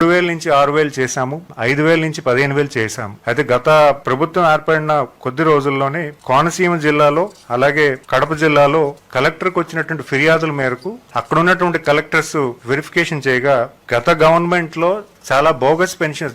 మూడు వేల నుంచి ఆరు వేలు చేశాము ఐదు వేల నుంచి పదిహేను వేలు చేశాము. అయితే గత ప్రభుత్వం ఏర్పడిన కొద్ది రోజుల్లోనే కోనసీమ జిల్లాలో అలాగే కడప జిల్లాలో కలెక్టర్కు వచ్చినటువంటి ఫిర్యాదుల మేరకు అక్కడ ఉన్నటువంటి కలెక్టర్స్ వెరిఫికేషన్ చేయగా గత గవర్నమెంట్లో చాలా బోగస్ పెన్షన్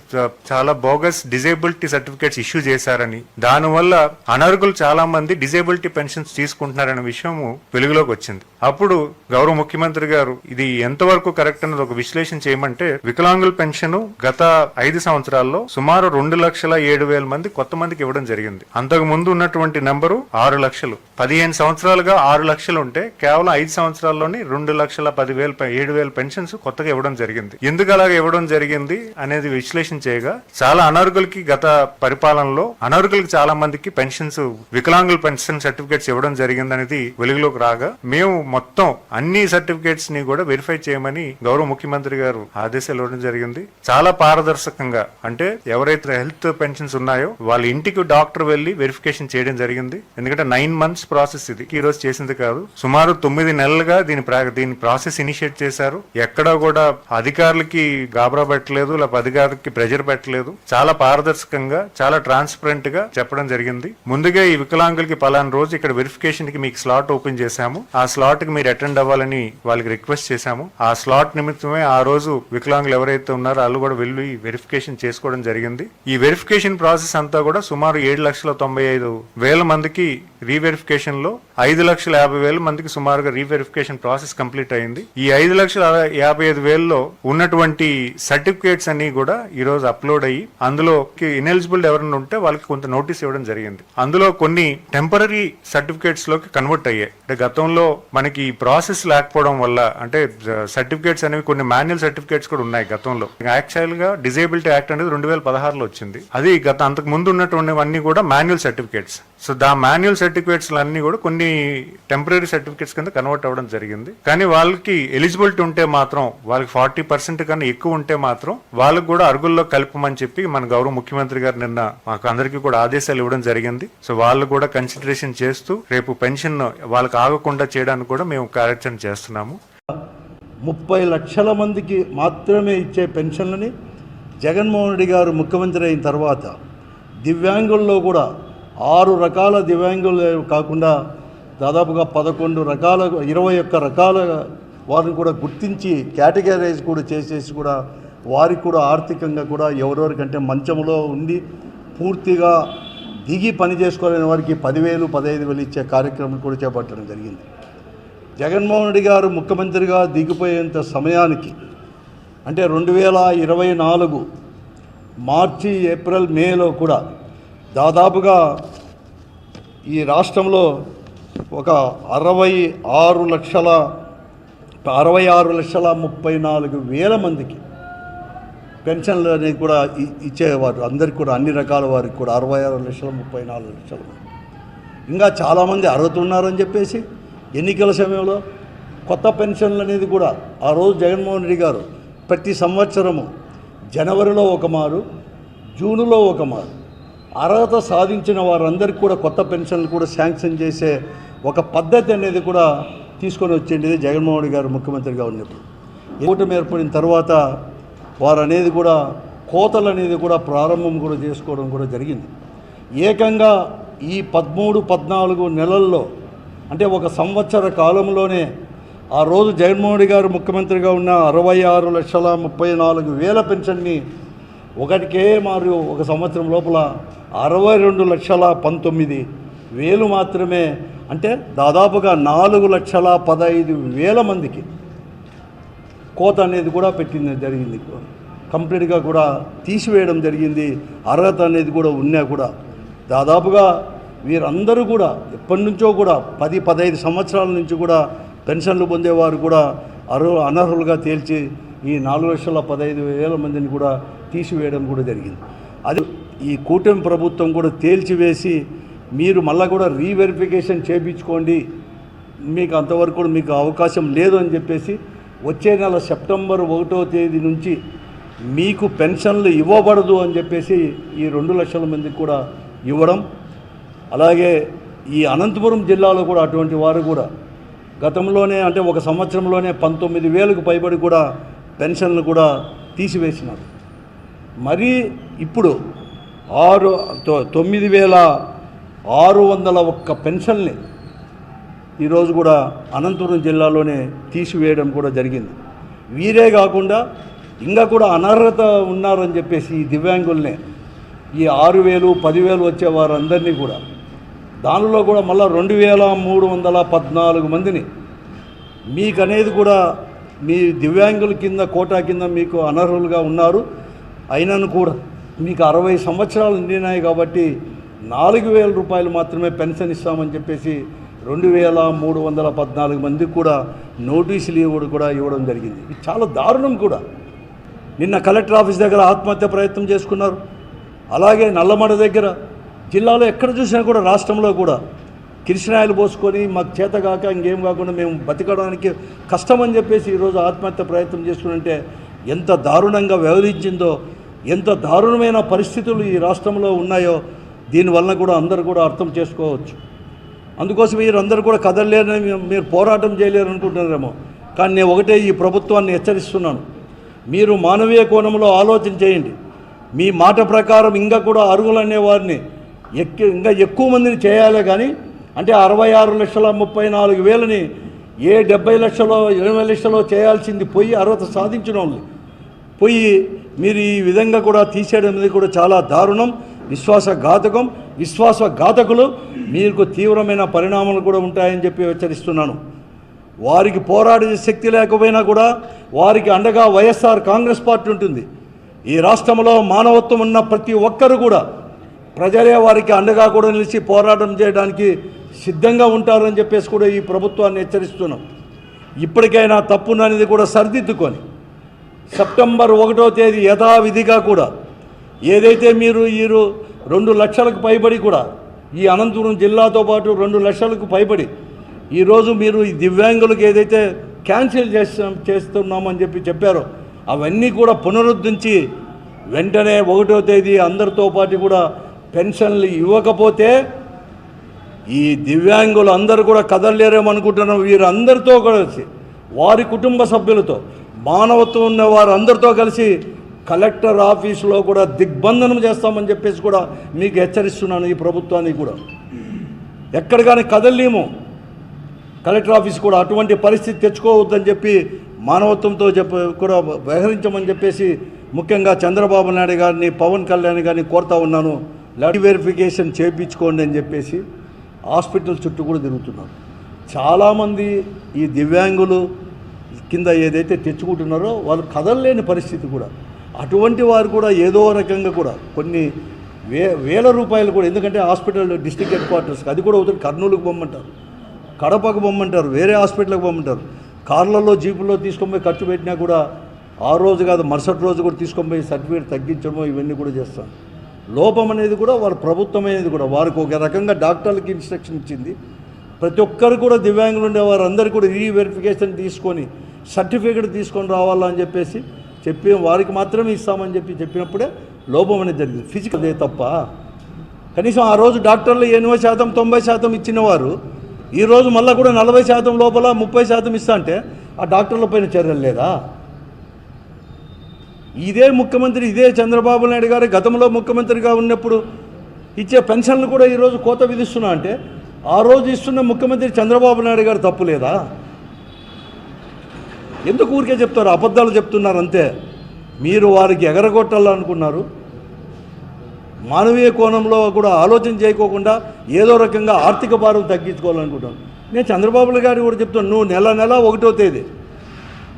చాలా బోగస్ డిజేబిలిటీ సర్టిఫికేట్స్ ఇష్యూ చేశారని. దానివల్ల అనర్హులు చాలా మంది డిజేబిలిటీ పెన్షన్స్ తీసుకుంటున్నారనే విషయము వెలుగులోకి వచ్చింది. అప్పుడు గౌరవ ముఖ్యమంత్రి గారు ఇది ఎంతవరకు కరెక్ట్ అన్నది ఒక విశ్లేషణ చేయమంటే వికలాంగుల పెన్షన్ గత ఐదు సంవత్సరాల్లో సుమారు రెండు లక్షల ఏడు వేల మంది కొత్త మందికి ఇవ్వడం జరిగింది. అంతకు ముందు ఉన్నటువంటి నెంబరు ఆరు లక్షలు. పదిహేను సంవత్సరాలుగా ఆరు లక్షలు ఉంటే కేవలం ఐదు సంవత్సరాల్లోనే రెండు లక్షల పదివేల ఏడు వేల పెన్షన్స్ కొత్తగా ఇవ్వడం జరిగింది. ఎందుకు అలాగ ఇవ్వడం జరిగింది? అనేది విశ్లేషణ చేయగా చాలా అనర్హులకి గత పరిపాలనలో అనర్హులకి చాలా మందికి పెన్షన్స్ వికలాంగుల పెన్షన్ సర్టిఫికేట్స్ ఇవ్వడం జరిగింది అనేది వెలుగులోకి రాగా మేము మొత్తం అన్ని సర్టిఫికేట్స్ని కూడా వెరిఫై చేయమని గౌరవ ముఖ్యమంత్రి గారు ఆదేశాలు ఇవ్వడం జరిగింది. చాలా పారదర్శకంగా అంటే ఎవరైతే హెల్త్ పెన్షన్స్ ఉన్నాయో వాళ్ళ ఇంటికి డాక్టర్ వెళ్ళి వెరిఫికేషన్ చేయడం జరిగింది. ఎందుకంటే నైన్ మంత్స్ ప్రాసెస్ ఇది. ఈ రోజు చేసింది కాదు. సుమారు తొమ్మిది నెలలుగా దీని ప్రా- దీని ప్రాసెస్ ఇనిషియేట్ చేశారు. ఎక్కడా కూడా అధికారులకి గాబరా పెట్టలేదు లేకపోతే అధికారికి ప్రెజర్ పెట్టలేదు. చాలా పారదర్శకంగా చాలా ట్రాన్స్పరెంట్గా చెప్పడం జరిగింది. ముందుగా ఈ వికలాంగులకి పలానా రోజు ఇక్కడ వెరిఫికేషన్కి మీకు స్లాట్ ఓపెన్ చేశాము. ఆ స్లాట్కి మీరు అటెండ్ అవ్వాలని వాళ్ళకి రిక్వెస్ట్ చేశాము. ఆ స్లాట్ నిమిత్తమే ఆ రోజు వికలాంగులు ఎవరైతే ఉన్నారో వాళ్ళు కూడా వెళ్ళి వెరిఫికేషన్ చేసుకోవడం జరిగింది. ఈ వెరిఫికేషన్ ప్రాసెస్ అంతా కూడా సుమారు ఏడు లక్షల తొంభై ఐదు వేల మందికి రీవెరిఫికేషన్లో ఐదు లక్షల యాభై వేల మందికి సుమారుగా రీవెరిఫికేషన్ ప్రాసెస్ కంప్లీట్ అయింది. ఈ ఐదు లక్షల యాభై ఐదు వేలలో ఉన్నటువంటి సర్టిఫికేట్స్ అన్ని కూడా ఈ రోజు అప్లోడ్ అయ్యి అందులో ఇనెలిజిబుల్ ఎవరైనా ఉంటే వాళ్ళకి కొంత నోటీస్ ఇవ్వడం జరిగింది. అందులో కొన్ని టెంపరీ సర్టిఫికేట్స్లోకి కన్వర్ట్ అయ్యాయి. అంటే గతంలో మనకి ఈ ప్రాసెస్ లేకపోవడం వల్ల అంటే సర్టిఫికేట్స్ అనేవి కొన్ని మాన్యువల్ సర్టిఫికేట్స్ కూడా ఉన్నాయి గతంలో. యాక్చువల్గా డిజేబిలిటీ యాక్ట్ అనేది రెండు వేల పదహారులో వచ్చింది. అది గత అంతకు ముందు ఉన్నటువంటివన్నీ కూడా manual certificates so the manual certificates అన్ని కూడా కొన్ని టెంపరీ సర్టిఫికేట్స్ కింద కన్వర్ట్ అవ్వడం జరిగింది. కానీ వాళ్ళకి ఎలిజిబిలిటీ ఉంటే మాత్రం వాళ్ళకి ఫార్టీ పర్సెంట్ కన్నా ఎక్కువ ఉంటే మాత్రం వాళ్ళకి కూడా అరుగుల్లో కలపమని చెప్పి మన గౌరవ ముఖ్యమంత్రి గారు నిన్న మాకు అందరికీ కూడా ఆదేశాలు ఇవ్వడం జరిగింది. సో వాళ్ళు కూడా కన్సిడరేషన్ చేస్తూ రేపు పెన్షన్ వాళ్ళకి ఆగకుండా చేయడానికి కూడా మేము కార్యాచరణ చేస్తున్నాము. ముప్పై లక్షల మందికి మాత్రమే ఇచ్చే పెన్షన్లని జగన్మోహన్ రెడ్డి గారు ముఖ్యమంత్రి అయిన తర్వాత దివ్యాంగుల్లో కూడా ఆరు రకాల దివ్యాంగులు కాకుండా దాదాపుగా పదకొండు రకాల ఇరవై ఒక్క రకాల వారిని కూడా గుర్తించి కేటగరైజ్ కూడా చేసేసి కూడా వారికి కూడా ఆర్థికంగా కూడా ఎవరెవరికంటే మంచంలో ఉండి పూర్తిగా దిగి పని చేసుకోలేని వారికి పదివేలు పదహైదు వేలు ఇచ్చే కార్యక్రమం కూడా చేపట్టడం జరిగింది. జగన్మోహన్ రెడ్డి గారు ముఖ్యమంత్రిగా దిగిపోయేంత సమయానికి అంటే రెండు వేల ఇరవై నాలుగు మార్చి ఏప్రిల్ మేలో కూడా దాదాపుగా ఈ రాష్ట్రంలో ఒక అరవై ఆరు లక్షల అరవై ఆరు లక్షల ముప్పై నాలుగు వేల మందికి పెన్షన్లు అనేది కూడా ఇ- ఇచ్చేవారు. అందరికి కూడా అన్ని రకాల వారికి కూడా అరవై ఆరు లక్షల ముప్పై నాలుగు లక్షల ఇంకా చాలామంది అర్హత ఉన్నారని చెప్పేసి ఎన్నికల సమయంలో కొత్త పెన్షన్లు అనేది కూడా ఆ రోజు జగన్మోహన్ రెడ్డి గారు ప్రతి సంవత్సరము జనవరిలో ఒక మారు జూన్లో ఒక మారు. అర్హత సాధించిన వారందరికీ కూడా కొత్త పెన్షన్లు కూడా శాంక్షన్ చేసే ఒక పద్ధతి అనేది కూడా తీసుకొని వచ్చిండేది జగన్మోహన్ గారు ముఖ్యమంత్రిగా ఉన్నప్పుడు. కూటమి ఏర్పడిన తర్వాత వారు అనేది కూడా కోతలు అనేది కూడా ప్రారంభం కూడా చేసుకోవడం కూడా జరిగింది. ఏకంగా ఈ పదమూడు పద్నాలుగు నెలల్లో అంటే ఒక సంవత్సర కాలంలోనే ఆ రోజు జగన్మోహన్ గారు ముఖ్యమంత్రిగా ఉన్న అరవై ఆరు లక్షల ముప్పై నాలుగు వేల పెన్షన్ని ఒకటికే మారు ఒక సంవత్సరం లోపల అరవై రెండు లక్షల పంతొమ్మిది వేలు మాత్రమే అంటే దాదాపుగా నాలుగు లక్షల పదహైదు వేల మందికి కోత అనేది కూడా పెట్టింది జరిగింది. కంప్లీట్గా కూడా తీసివేయడం జరిగింది. అర్హత అనేది కూడా ఉన్నా కూడా. దాదాపుగా వీరందరూ కూడా ఎప్పటి నుంచో కూడా పది పదహైదు సంవత్సరాల నుంచి కూడా పెన్షన్లు పొందేవారు కూడా అర్హు అనర్హులుగా తేల్చి ఈ నాలుగు లక్షల పదహైదు వేల మందిని కూడా తీసివేయడం కూడా జరిగింది. అది ఈ కూటమి ప్రభుత్వం కూడా తేల్చివేసి మీరు మళ్ళా కూడా రీవెరిఫికేషన్ చేయించుకోండి మీకు అంతవరకు కూడా మీకు అవకాశం లేదు అని చెప్పేసి వచ్చే నెల సెప్టెంబర్ ఒకటో తేదీ నుంచి మీకు పెన్షన్లు ఇవ్వబడదు అని చెప్పేసి ఈ రెండు లక్షల మందికి కూడా ఇవ్వడం. అలాగే ఈ అనంతపురం జిల్లాలో కూడా అటువంటి వారు కూడా గతంలోనే అంటే ఒక సంవత్సరంలోనే పంతొమ్మిది వేలకు పైబడి కూడా పెన్షన్లు కూడా తీసివేసినారు. మరీ ఇప్పుడు ఆరు తొ- తొమ్మిది వేల ఆరు వందల ఒక్క పెన్షన్ని ఈరోజు కూడా అనంతపురం జిల్లాలోనే తీసివేయడం కూడా జరిగింది. వీరే కాకుండా ఇంకా కూడా అనర్హత ఉన్నారని చెప్పేసి ఈ దివ్యాంగుల్నే ఈ ఆరు వేలు పదివేలు వచ్చే వారందరినీ కూడా దానిలో కూడా మళ్ళీ రెండు వేల మూడు వందల పద్నాలుగు మందిని మీకు అనేది కూడా మీ దివ్యాంగుల కింద కోటా కింద మీకు అనర్హులుగా ఉన్నారు. అయినను కూడా. మీకు అరవై సంవత్సరాలు నిండినాయి కాబట్టి నాలుగు వేల రూపాయలు మాత్రమే పెన్షన్ ఇస్తామని చెప్పేసి రెండు వేల మూడు వందల పద్నాలుగు మందికి కూడా నోటీసులు ఇవ్వడం కూడా ఇవ్వడం జరిగింది. ఇది చాలా దారుణం కూడా. నిన్న కలెక్టర్ ఆఫీస్ దగ్గర ఆత్మహత్య ప్రయత్నం చేసుకున్నారు. అలాగే నల్లమడ దగ్గర జిల్లాలో ఎక్కడ చూసినా కూడా రాష్ట్రంలో కూడా కిరిసినాయలు పోసుకొని మాకు చేత కాక ఇంకేం కాకుండా మేము బతకడానికి కష్టం అని చెప్పేసి ఈరోజు ఆత్మహత్య ప్రయత్నం చేసుకుంటే ఎంత దారుణంగా వ్యవహరించిందో ఎంత దారుణమైన పరిస్థితులు ఈ రాష్ట్రంలో ఉన్నాయో దీనివల్ల కూడా అందరూ కూడా అర్థం చేసుకోవచ్చు. అందుకోసం మీరు అందరూ కూడా కదలలేరని మీరు పోరాటం చేయలేరు అనుకుంటున్నారేమో. కానీ నేను ఒకటే ఈ ప్రభుత్వాన్ని హెచ్చరిస్తున్నాను. మీరు మానవీయ కోణంలో ఆలోచన చేయండి. మీ మాట ప్రకారం ఇంకా కూడా అర్హులు అనే వారిని ఎక్కి ఇంకా ఎక్కువ మందిని చేయాలి కానీ అంటే అరవై ఆరు లక్షల ముప్పై నాలుగు వేలని ఏ డెబ్బై లక్షలో ఎనభై లక్షలో చేయాల్సింది పోయి అర్హత సాధించడం పోయి మీరు ఈ విధంగా కూడా తీసేయడం అనేది కూడా చాలా దారుణం విశ్వాసఘాతకం. విశ్వాసఘాతకులు మీకు తీవ్రమైన పరిణామాలు కూడా ఉంటాయని చెప్పి హెచ్చరిస్తున్నాను. వారికి పోరాడే శక్తి లేకపోయినా కూడా వారికి అండగా వైఎస్ఆర్ కాంగ్రెస్ పార్టీ ఉంటుంది. ఈ రాష్ట్రంలో మానవత్వం ఉన్న ప్రతి ఒక్కరు కూడా ప్రజలే వారికి అండగా కూడా నిలిచి పోరాటం చేయడానికి సిద్ధంగా ఉంటారని చెప్పేసి కూడా ఈ ప్రభుత్వాన్ని హెచ్చరిస్తున్నాం. ఇప్పటికైనా తప్పుననేది కూడా సరిదిద్దుకొని సెప్టెంబర్ ఒకటో తేదీ యథావిధిగా కూడా ఏదైతే మీరు ఈరు రెండు లక్షలకు పైబడి కూడా ఈ అనంతపురం జిల్లాతో పాటు రెండు లక్షలకు పైబడి ఈరోజు మీరు ఈ దివ్యాంగులకు ఏదైతే క్యాన్సిల్ చేస్తాం చేస్తున్నామని చెప్పి చెప్పారో అవన్నీ కూడా పునరుద్ధరించి వెంటనే ఒకటో తేదీ అందరితో పాటు కూడా పెన్షన్లు ఇవ్వకపోతే ఈ దివ్యాంగులు అందరూ కూడా కదలలేరేమనుకుంటున్నాం. వీరందరితో కలిసి వారి కుటుంబ సభ్యులతో మానవత్వం ఉన్న వారు అందరితో కలిసి కలెక్టర్ ఆఫీసులో కూడా దిగ్బంధనం చేస్తామని చెప్పేసి కూడా మీకు హెచ్చరిస్తున్నాను ఈ ప్రభుత్వానికి కూడా. ఎక్కడ కానీ కదలలేము. కలెక్టర్ ఆఫీస్ కూడా అటువంటి పరిస్థితి తెచ్చుకోవద్దని చెప్పి మానవత్వంతో చెప్ప కూడా వ్యవహరించమని చెప్పేసి ముఖ్యంగా చంద్రబాబు నాయుడు గారిని పవన్ కళ్యాణ్ గారిని కోరుతా ఉన్నాను. లడ్ వెరిఫికేషన్ చేయించుకోండి అని చెప్పేసి హాస్పిటల్ చుట్టూ కూడా తిరుగుతున్నారు. చాలామంది ఈ దివ్యాంగులు కింద ఏదైతే తెచ్చుకుంటున్నారో వాళ్ళు కదలలేని పరిస్థితి కూడా. అటువంటి వారు కూడా ఏదో రకంగా కూడా కొన్ని వే వేల రూపాయలు కూడా ఎందుకంటే హాస్పిటల్ డిస్ట్రిక్ట్ హెడ్ క్వార్టర్స్కి అది కూడా అవుతుంది కర్నూలుకు పొమ్మంటారు కడపకు పొమ్మంటారు వేరే హాస్పిటల్కి పొమ్మంటారు కార్లలో జీపుల్లో తీసుకొని పోయి ఖర్చు పెట్టినా కూడా ఆ రోజు కాదు మరుసటి రోజు కూడా తీసుకొని పోయి సర్టిఫికేట్ తగ్గించడము ఇవన్నీ కూడా చేస్తాం. లోపం అనేది కూడా వాళ్ళ ప్రభుత్వం అనేది కూడా వారికి ఒక రకంగా డాక్టర్లకి ఇన్స్ట్రక్షన్ ఇచ్చింది. ప్రతి ఒక్కరు కూడా దివ్యాంగులు ఉండేవారు. అందరూ కూడా రీవెరిఫికేషన్ వెరిఫికేషన్ తీసుకొని సర్టిఫికేట్ తీసుకొని రావాలని చెప్పేసి చెప్పి వారికి మాత్రమే ఇస్తామని చెప్పి చెప్పినప్పుడే లోపం అనేది జరిగింది. ఫిజికల్ అదే తప్ప. కనీసం ఆ రోజు డాక్టర్లు ఎనభై శాతం తొంభై శాతం ఇచ్చినవారు. ఈరోజు మళ్ళీ కూడా నలభై శాతం లోపల ముప్పై శాతం ఇస్తా అంటే ఆ డాక్టర్ల పైన చర్యలు లేదా? ఇదే ముఖ్యమంత్రి ఇదే చంద్రబాబు నాయుడు గారు గతంలో ముఖ్యమంత్రిగా ఉన్నప్పుడు ఇచ్చే పెన్షన్లు కూడా ఈరోజు కోత విధిస్తున్నా అంటే ఆ రోజు ఇస్తున్న ముఖ్యమంత్రి చంద్రబాబు నాయుడు గారు తప్పు లేదా? ఎందుకు ఊరికే చెప్తారు? అబద్ధాలు చెప్తున్నారు అంతే. మీరు వారికి ఎగరగొట్టాలనుకున్నారు. మానవీయ కోణంలో కూడా ఆలోచన చేయకోకుండా ఏదో రకంగా ఆర్థిక భారం తగ్గించుకోవాలనుకుంటాను నేను చంద్రబాబు గారు కూడా చెప్తాను నువ్వు నెల నెల ఒకటో తేదీ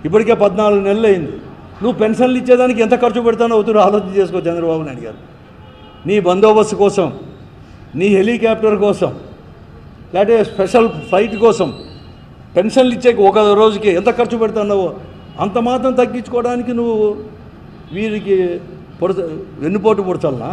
ఇప్పటికే పద్నాలుగు నెలలు అయింది. నువ్వు పెన్షన్లు ఇచ్చేదానికి ఎంత ఖర్చు పెడతానో అవుతున్నా ఆలోచన చేసుకో చంద్రబాబు నాయుడు గారు. నీ బందోబస్తు కోసం నీ హెలికాప్టర్ కోసం లేకపోతే స్పెషల్ ఫ్లైట్ కోసం. పెన్షన్లు ఇచ్చే ఒక రోజుకి ఎంత ఖర్చు పెడుతున్నావో అంత మాత్రం తగ్గించుకోవడానికి నువ్వు వీరికి పొడత వెన్నుపోటు పొడచాలనా